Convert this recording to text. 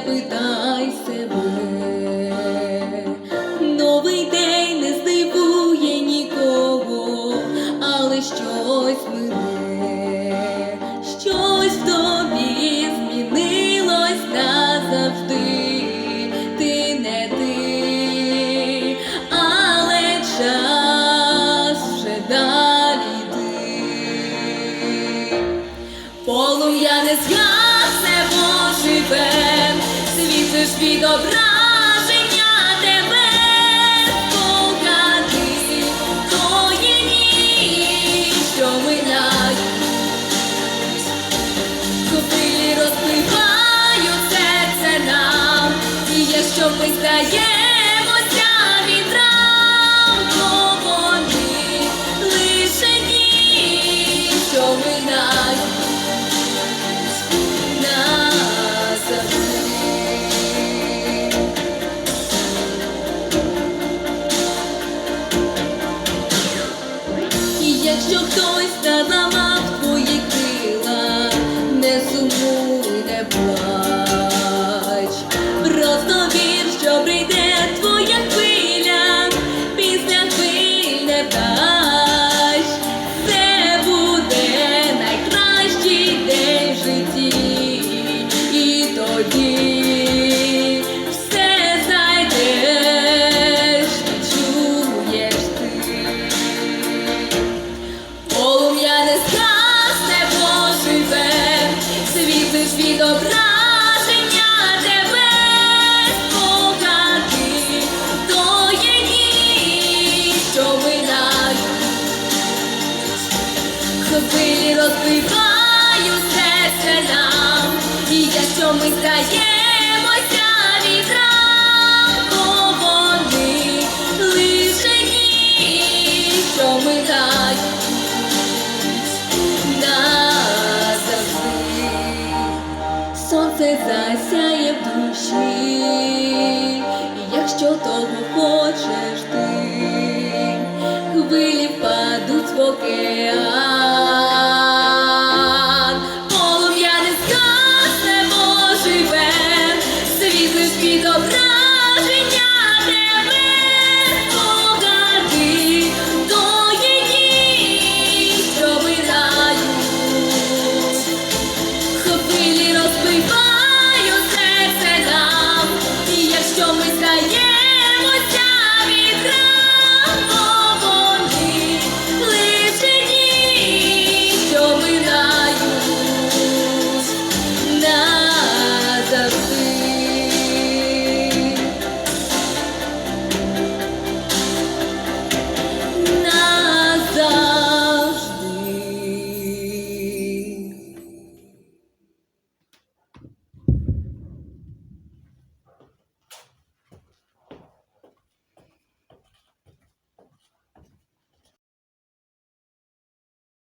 запитай себе, новий день не здивує нікого, але щось мине, щось в тобі змінилось назавжди, ти не ти, але час далі ти, полум'я не згадує живем, світлиш від добра. Don't. ми здаємося вітрам, бо вони лишені, що ми дай. Сонце засяє в душі, якщо того хочеш ти, хвилі падуть в океан. Ti dobra.